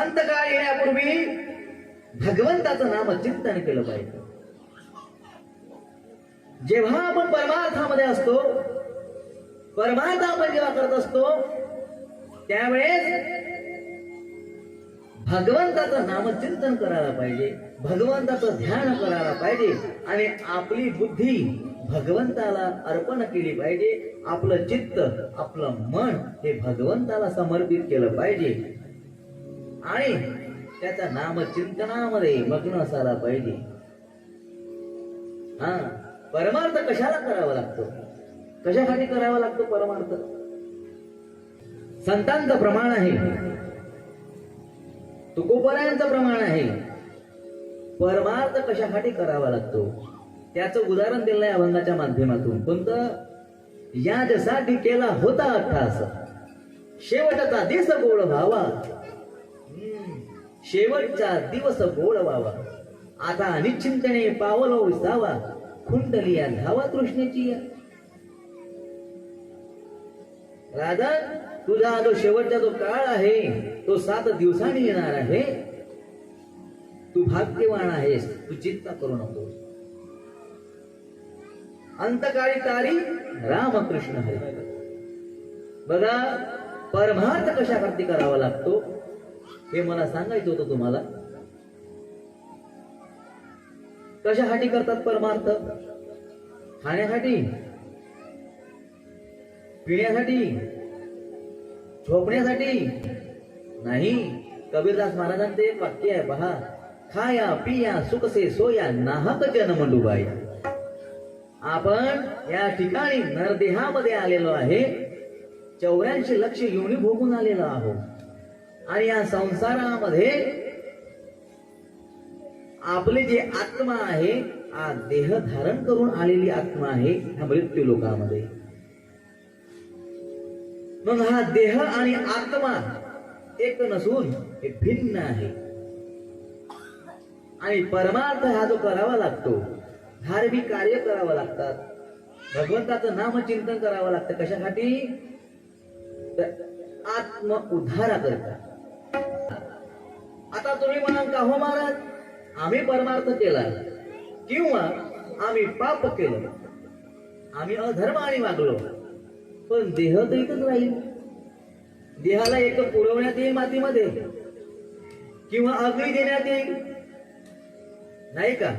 अंतकाळ येण्यापूर्वी भगवंताचं नाम चिंतन केलं पाहिजे. जेव्हा आपण परमार्थामध्ये असतो परमार्थ आपण जेव्हा करत असतो त्यावेळेस भगवंताचं नामचिंतन करायला पाहिजे भगवंताचं ध्यान करायला पाहिजे आणि आपली बुद्धी भगवंताला अर्पण केली पाहिजे आपलं चित्त आपलं मन हे भगवंताला समर्पित केलं पाहिजे. आणि त्याच्या नामचिंतनामध्ये मग्न असायला पाहिजे. हा परमार्थ कशाला करावा लागतो? कशासाठी करावा लागतो परमार्थ? संतांचं प्रमाण आहे. तुकोपरायांचं प्रमाण आहे. परमार्थ कशासाठी करावा लागतो? त्याचं उदाहरण दिलं आहे अभंगाच्या माध्यमातून. कोणतं? याच्यासाठी केला होता अट्टास शेवटचा दिस गोड व्हावा. शेवटचा दिवस गोड व्हावा. आता अनिश्चिंतने पावलो विसावा खुंटली या धावा कृष्णेची. या राजा तुझा जो शेवटचा जो काळ आहे तो सात दिवसांनी येणार आहे. तू भाग्यवान आहेस. तू चिंता करू नकोस. अंतकाळी तारी रामकृष्ण हरी. बघा परमार्थ कशासाठी करावा लागतो? हे मला सांगायचं होतं तुम्हाला. कशासाठी करतात परमार्थ? खाण्यासाठी? पिण्यासाठी? झोपण्यासाठी? नाही. कबीरदास महाराजांचे एक वाक्य आहे पहा. खाया पिया सुखसे सोया नाहक जन्म डुबाया आपण या ठिकाणी नरदेहामध्ये आलेलो आहे. चौऱ्याऐंशी लक्ष येऊन भोगून आलेलो आहोत. आणि या संसारामध्ये आपले जे आत्मा आहे हा देह धारण करून आलेली आत्मा आहे ह्या मृत्यू लोकामध्ये. मग हा देह आणि आत्मा एक नसून हे भिन्न आहे. आणि परमार्थ हा जो करावा लागतो धार्मिक कार्य करावं लागतात. भगवंताचं नामचिंतन करावं लागतं. कशासाठी? तर आत्म उद्धारा करता आता तुम्ही म्हणाल का हो महाराज आम्ही परमार्थ केला किंवा आम्ही पाप केलं. आम्ही अधर्म आणि वागलो. पण देह तर इथंच राहील. देहाला एक पुरवण्यात येईल मातीमध्ये. किंवा अग्नी देण्यात येईल. नाही का?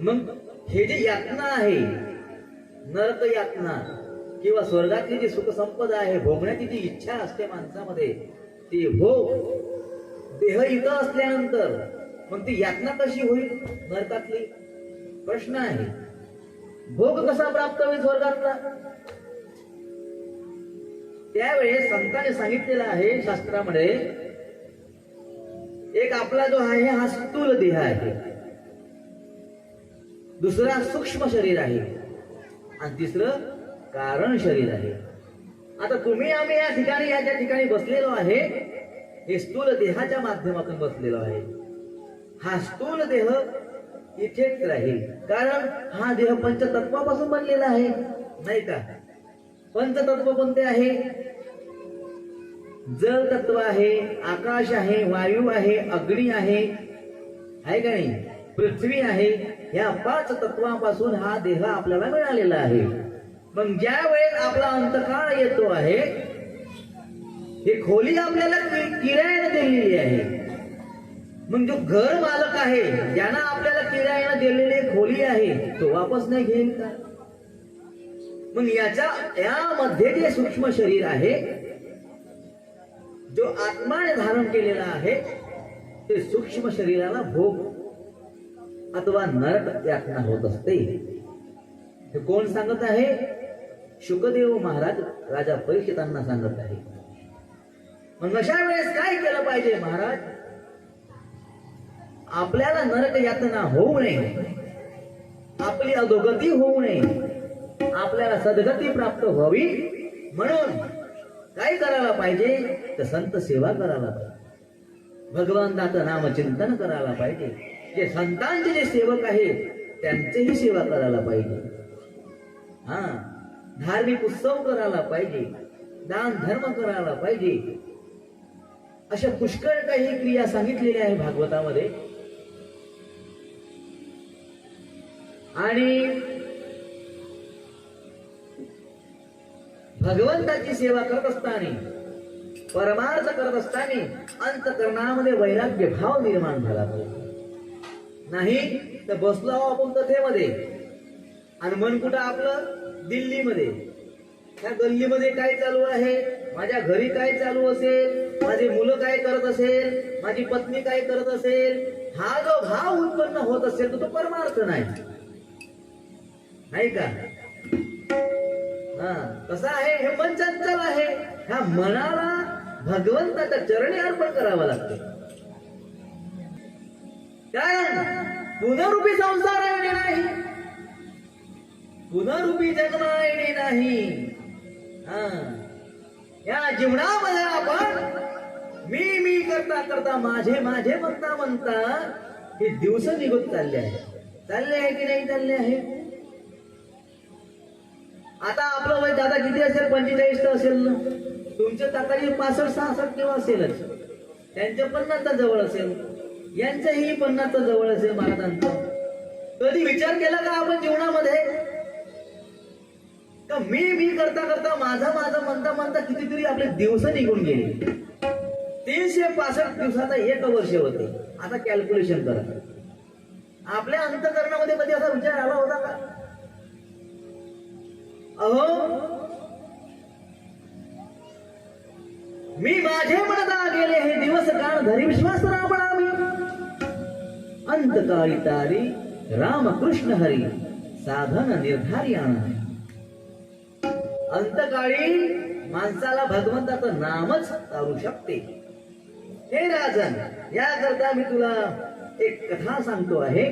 मग हे जे यातना आहे नरक यातना किंवा स्वर्गातली जी सुखसंपदा आहे भोगण्याची जी इच्छा असते माणसामध्ये ती भोग देह इथं असल्यानंतर मग ती यातना कशी होईल? नरकातली. प्रश्न आहे. भोग कसा प्राप्त होईल स्वर्गातला? त्यावेळेस संतांनी सांगितलेलं आहे शास्त्रामध्ये एक आपला जो आहे हा स्थूल देह आहे. दुसरा सूक्ष्म शरीर आहे. आणि तिसरं कारण शरीर आहे. आता तुम्ही आम्ही या ठिकाणी या ज्या ठिकाणी बसलेलो आहे हे स्थूल देहाच्या माध्यमातून बसलेलो आहे. हा स्थूल देह इथेच राहील. कारण हा देह पंचतत्वापासून बनलेला आहे. नाही का? पंचतत्व कोणते आहे? जल तत्व आहे आकाश आहे वायू आहे अग्नी आहे. आहे का नाही? पृथ्वी आहे. या पाच तत्वापासून हा देह आपल्याला मिळालेला आहे. मग ज्या वेळेस आपला अंतकाळ येतो आहे हे खोली आपल्याला कि- किरायाने दिलेली आहे. मग जो घर मालक आहे ज्यानं आपल्याला किरायाने दिलेली खोली आहे तो वापस नाही घेईल का? मग याच्या यामध्ये जे सूक्ष्म शरीर आहे जो आत्माने धारण केलेला आहे ते सूक्ष्म शरीराला भोग अथवा नरक यातना होत असते. हे कोण सांगत आहे? शुकदेव महाराज राजा परीक्षितांना सांगत आहे. मग अशा वेळेस काय केलं पाहिजे महाराज? आपल्याला नरक यातना होऊ नये. आपली अधोगती होऊ नये. आपल्याला सदगती प्राप्त व्हावी म्हणून काय करायला पाहिजे? तर संत सेवा करायला पाहिजे. भगवंताचं नामचिंतन करायला पाहिजे. जे संतांचे जे सेवक आहेत त्यांचीही सेवा करायला पाहिजे. हा धार्मिक उत्सव करायला पाहिजे. दान धर्म करायला पाहिजे. अशा पुष्कळ काही क्रिया सांगितलेल्या आहे भागवतामध्ये. आणि भगवंताची सेवा करत असताना परमार्थ करत असताना अंतकरणामध्ये वैराग्य भाव निर्माण झाला पाहिजे नाही तर बसलो आहो आपण कथेमध्ये. आणि मन कुठं आपलं? दिल्लीमध्ये. त्या गल्लीमध्ये काय चालू आहे? माझ्या घरी काय चालू असेल? माझी मुलं काय करत असेल माझी पत्नी काय करत असेल हा जो भाव उत्पन्न होत असेल तर तो परमार्थ नाही. नाही का? हा कसं आहे हे मन चंचल आहे. ह्या मनाला भगवंताच्या चरणी अर्पण करावं लागतं. कारण पुनरुपी संसार येणे नाही. पुनरुपी जगना येणे नाही. हा. या जीवनामध्ये आपण मी मी करता करता माझे माझे म्हणता म्हणता हे दिवस निघून चालले आहे चालले आहे की नाही चालले आहे? आता आपलं वय दादा किती असेल? पंचेचाळीस तर असेल ना? तुमच्या ताताची पासष्ट सहासष्ट किंवा असेलच. त्यांच्या पन्नासचा जवळ असेल. यांचंही पन्नासचा जवळ असेल महाराजांचा. कधी विचार केला का आपण जीवनामध्ये? का मी मी करता करता माझा माझा म्हणता म्हणता कितीतरी आपले दिवस निघून गेले. तीनशे पासष्ट दिवसाचा एक वर्ष होते. आता कॅल्क्युलेशन करा. आपल्या अंतकरणामध्ये कधी असा विचार आला होता का? अहो मी माझे म्हणता गेले हे दिवस काळ धरी विश्वास राबळा मी अंतकाळी तारी रामकृष्ण हरी साधन निर्धारी आणा अंतकाळी माणसाला भगवंताचं नामच तारू शकते. हे राजन याकरता मी तुला एक कथा सांगतो आहे.